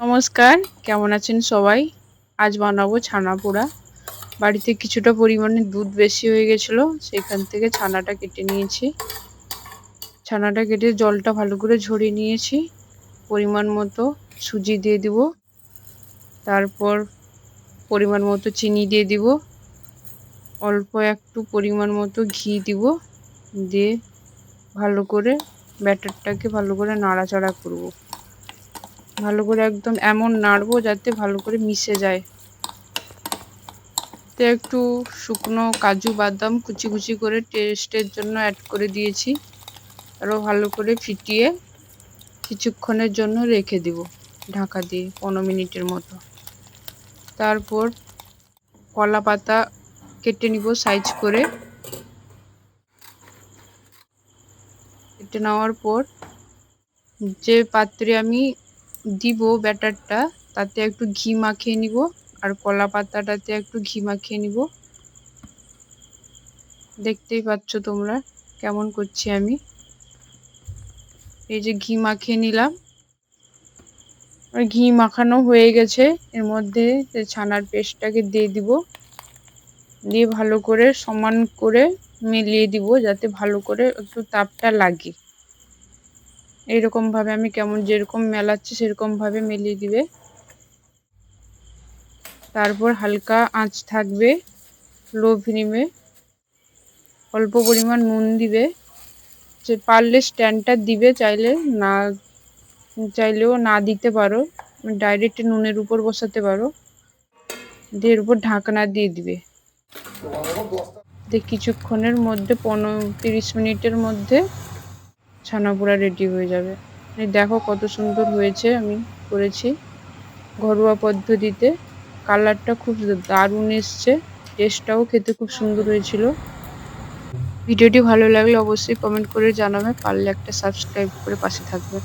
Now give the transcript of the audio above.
নমস্কার, কেমন আছেন সবাই? আজ বানাবো ছানা পোড়া। বাড়িতে কিছুটা পরিমাণে দুধ বেশি হয়ে গেছিল, সেখান থেকে ছানাটা কেটে নিয়েছি। ছানাটা কেটে জলটা ভালো করে ঝরিয়ে নিয়েছি। পরিমাণ মতো সুজি দিয়ে দিব। তারপর পরিমাণ মতো চিনি দিয়ে দিব। অল্প একটু পরিমাণ মতো ঘি দিব। দিয়ে ভালো করে ব্যাটারটাকে ভালো করে নাড়াচাড়া করব। ভালো করে একদম এমন নাড়বো যাতে ভালো করে মিশে যায়। তো একটু শুকনো কাজু বাদাম কুচি কুচি করে টেস্টের জন্য অ্যাড করে দিয়েছি। আরও ভালো করে ফিটিয়ে কিছুক্ষণের জন্য রেখে দিব ঢাকা দিয়ে পনেরো মিনিটের মতো। তারপর কলা পাতা কেটে নিব সাইজ করে। কেটে নেওয়ার পর যে পাত্রে আমি দিব ব্যাটারটা, তাতে একটু ঘি মাখিয়ে নিব, আর কলা পাতাটাতে একটু ঘি মাখিয়ে নিব। দেখতেই পাচ্ছ তোমরা কেমন করছি আমি। এই যে ঘি মাখিয়ে নিলাম। আর ঘি মাখানো হয়ে গেছে, এর মধ্যে ছানার পেস্টটাকে দিয়ে দিব। দিয়ে ভালো করে সমান করে মিলিয়ে দিব, যাতে ভালো করে একটু তাপটা লাগে। এইরকমভাবে আমি কেমন যেরকম মেলাচ্ছি সেরকমভাবে মিলিয়ে দিবে। তারপর হালকা আঁচ থাকবে লো ফ্লেমে অল্প পরিমাণ নুন দিবে। যে পারলে স্ট্যান্ডটা দিবে চাইলে না, চাইলেও না দিতে পারো, ডাইরেক্ট নুনের উপর বসাতে পারো। দিয়ে এর উপর ঢাকনা দিয়ে দিবে। দিয়ে কিছুক্ষণের মধ্যে, পনেরো তিরিশ মিনিটের মধ্যে ছানা পোড়া রেডি হয়ে যাবে। দেখো কত সুন্দর হয়েছে, আমি করেছি। ঘরোয়া পদ্ধতিতে কালারটা খুব দারুণ এসছে। টেস্টটাও খেতে খুব সুন্দর হয়েছিল। ভিডিওটি ভালো লাগলে অবশ্যই কমেন্ট করে জানাবে, পারলে একটা সাবস্ক্রাইব করে পাশে থাকবে।